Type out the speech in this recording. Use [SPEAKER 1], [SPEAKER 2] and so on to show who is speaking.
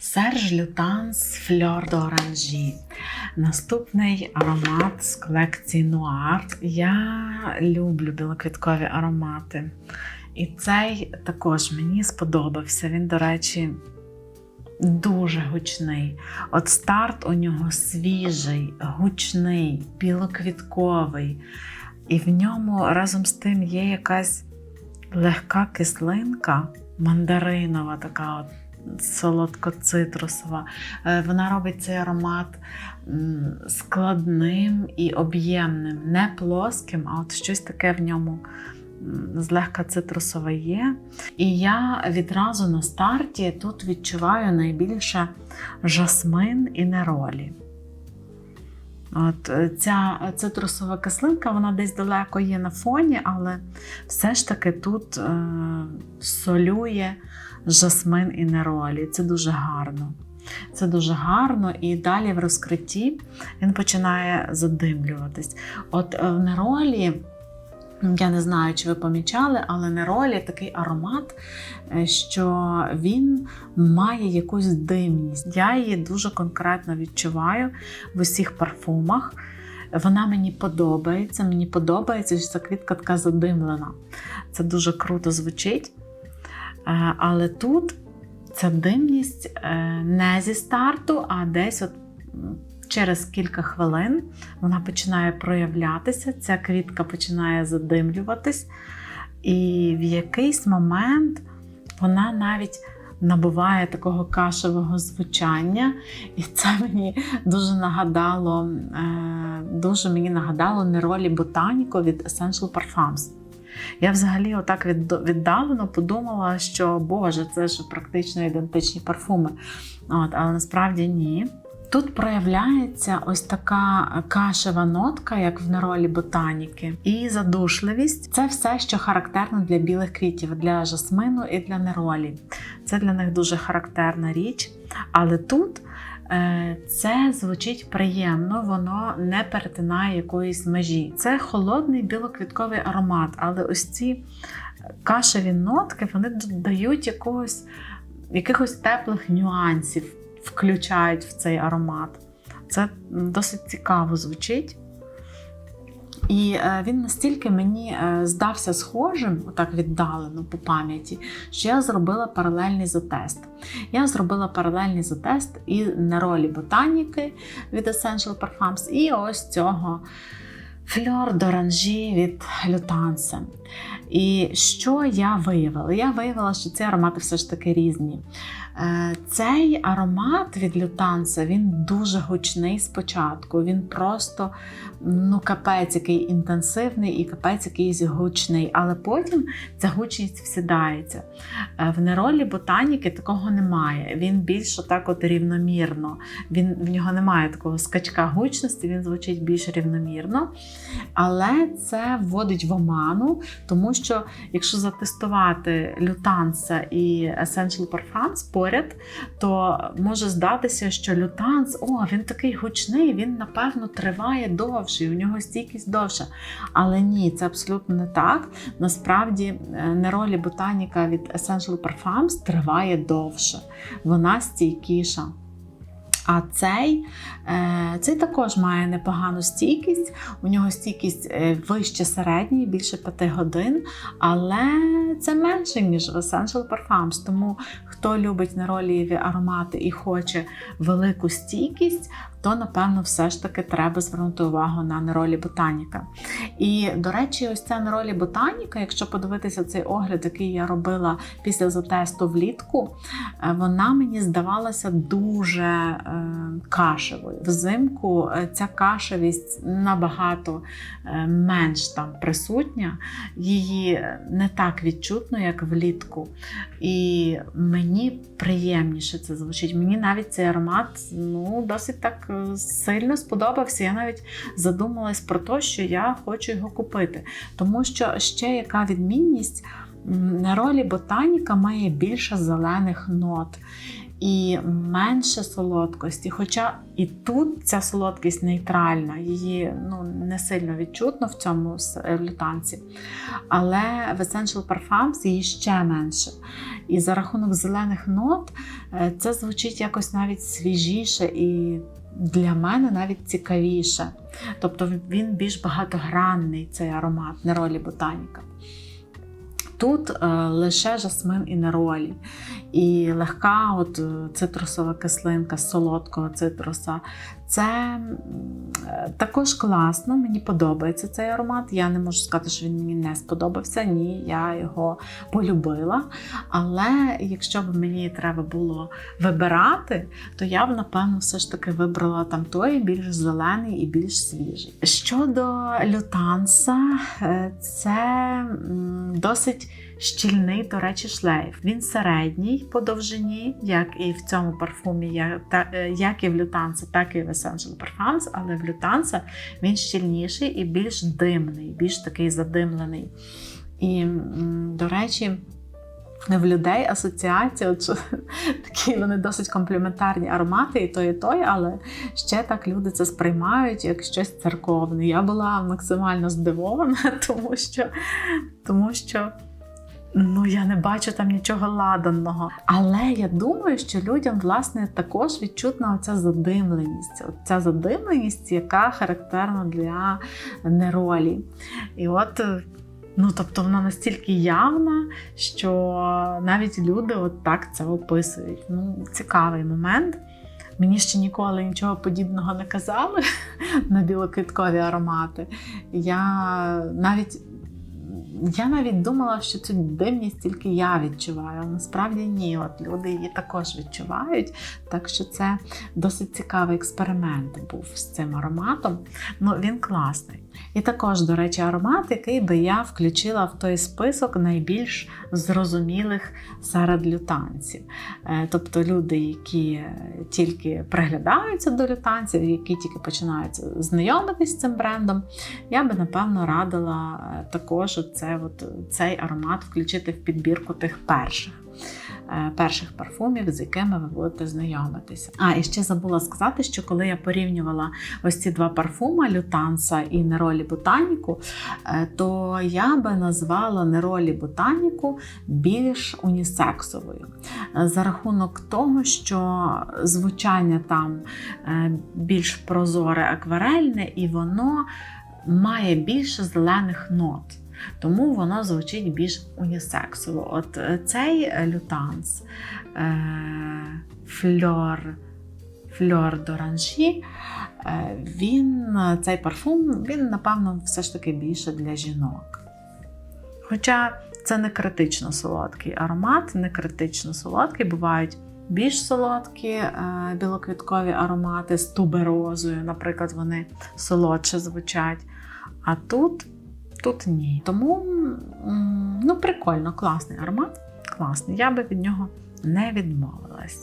[SPEAKER 1] Серж Лютанс Фльор d'Orange. Наступний аромат з колекції Нуар. Я люблю білоквіткові аромати. І цей також мені сподобався. Він, до речі, дуже гучний. От старт у нього свіжий, гучний, білоквітковий. І в ньому разом з тим є якась легка кислинка, мандаринова, така от солодко-цитрусова. Е, Вона робить цей аромат складним і об'ємним, не плоским, а от щось таке в ньому злегка цитрусове є. І я відразу на старті тут відчуваю найбільше жасмин і неролі. От е, ця цитрусова кислинка, вона десь далеко є на фоні, але все ж таки тут е, солює жасмин і неролі. Це дуже гарно. Це дуже гарно, і далі в розкритті він починає задимлюватись. От е, в неролі, я не знаю, чи ви помічали, але неролі такий аромат, е, що він має якусь димність. Я її дуже конкретно відчуваю в усіх парфумах. Вона мені подобається. Мені подобається, що ця квітка така задимлена. Це дуже круто звучить. Е, Але тут ця димність е, не зі старту, а десь от через кілька хвилин вона починає проявлятися, ця квітка починає задимлюватись, і в якийсь момент вона навіть набуває такого кашевого звучання, і це мені дуже нагадало, е, дуже мені нагадало неролі Ботаніко від Essential Parfums. Я взагалі отак від, віддалено подумала, що Боже, це ж практично ідентичні парфуми. От, але насправді ні. Тут проявляється ось така кашева нотка, як в неролі ботаніки, і задушливість це все, що характерно для білих квітів, для жасмину і для неролі. Це для них дуже характерна річ. Але тут це звучить приємно, воно не перетинає якоїсь межі. Це холодний білоквітковий аромат, але ось ці кашеві нотки вони додають якогось, якихось теплих нюансів включають в цей аромат. Це досить цікаво звучить. І е, він настільки мені е, здався схожим, отак віддалено по пам'яті, що я зробила паралельний затест. Я зробила паралельний затест і на ролі ботаніки від Essential Parfums, і ось цього фльор d'Orange від Лютансе. І що я виявила? Я виявила, що ці аромати все ж таки різні. Е, Цей аромат від Лютанса він дуже гучний спочатку. Він просто ну, капець який інтенсивний і капець якийсь гучний, але потім ця гучність всідається. Е, В неролі ботаніки такого немає. Він більш так от рівномірно. Він, В нього немає такого скачка гучності, він звучить більш рівномірно. Але це вводить в оману, тому що якщо затестувати Лютанса і Essential Parfums поряд, то може здатися, що Лютанс, о, він такий гучний, він, напевно, триває довше, у нього стійкість довша. Але ні, це абсолютно не так. Насправді, неролі ботаніка від Essential Parfums триває довше, вона стійкіша. А цей, е, цей також має непогану стійкість. У нього стійкість е, вище середньої, більше 5 годин, але це менше, ніж Essential Parfums. Тому хто любить неролієві аромати і хоче велику стійкість, то, напевно, все ж таки треба звернути увагу на неролі ботаніка. І, до речі, ось ця неролі ботаніка, якщо подивитися цей огляд, який я робила після затесту влітку, е, вона мені здавалася дуже е, кашевою. Взимку е, ця кашевість набагато менш там присутня, її не так відчутно, як влітку. І мені приємніше це звучить. Мені навіть цей аромат ну, досить так сильно сподобався. Я навіть задумалась про те, що я хочу його купити. Тому що ще яка відмінність на ролі ботаніка має більше зелених нот. і менше солодкості. Хоча і тут ця солодкість нейтральна, її ну, не сильно відчутно в цьому е, лютанці. Але в Essential Parfums її ще менше. І за рахунок зелених нот е, це звучить якось навіть свіжіше і для мене навіть цікавіше. Тобто він більш багатогранний, цей аромат неролі ботаніка. Тут е, лише жасмин і неролі, і легка от, е, цитрусова кислинка з солодкого цитруса. Це е, також класно, мені подобається цей аромат. Я не можу сказати, що він мені не сподобався. Ні, я його полюбила. Але якщо б мені треба було вибирати, то я б, напевно, все ж таки вибрала там той більш зелений і більш свіжий. Щодо лютанса, е, це досить щільний, до речі, шлейф. Він середній по довжині, як і в цьому парфумі, е, як і в лютанса, так і в Essential Parfums, але в лютанса він щільніший і більш димний, більш такий задимлений. І, до речі, в людей асоціація, от такі вони досить компліментарні аромати, і той, і той, але ще так люди це сприймають як щось церковне. Я була максимально здивована, тому що, тому що ну, я не бачу там нічого ладаного. Але я думаю, що людям власне також відчутна оця задимленість, оця задимленість, яка характерна для неролі. І от. Ну, тобто вона настільки явна, що навіть люди от так це описують. Ну, цікавий момент. Мені ще ніколи нічого подібного не казали на білоквіткові аромати. Я навіть, я навіть думала, що цю дивність тільки я відчуваю. але Насправді ні, от люди її також відчувають. Так що це досить цікавий експеримент був з цим ароматом. Ну, він класний. І також, до речі, аромат, який би я включила в той список найбільш зрозумілих серед лютанців. Е, Тобто люди, які тільки приглядаються до лютанців, які тільки починають знайомитись з цим брендом, я би напевно радила е, також оце, от, цей аромат включити в підбірку тих перших. Е, Перших парфумів, з якими ви будете знайомитися. А і ще забула сказати, що коли я порівнювала ось ці два парфуми Лютанса і Неролі Ботаніку, е, то я би назвала Неролі Ботаніку більш унісексовою. За рахунок того, що звучання там е, більш прозоре, акварельне, і воно має більше зелених нот. Тому воно звучить більш унісексово. От е, цей е, лютанс е, фльор, фльор доранжі, він, цей парфум, він, напевно, все ж таки більше для жінок. Хоча це не критично солодкий аромат, не критично солодкий, бувають більш солодкі білоквіткові аромати з туберозою, наприклад, вони солодше звучать. А тут, тут ні. Тому ну, прикольно, класний аромат. Класний. Я би від нього не відмовилась.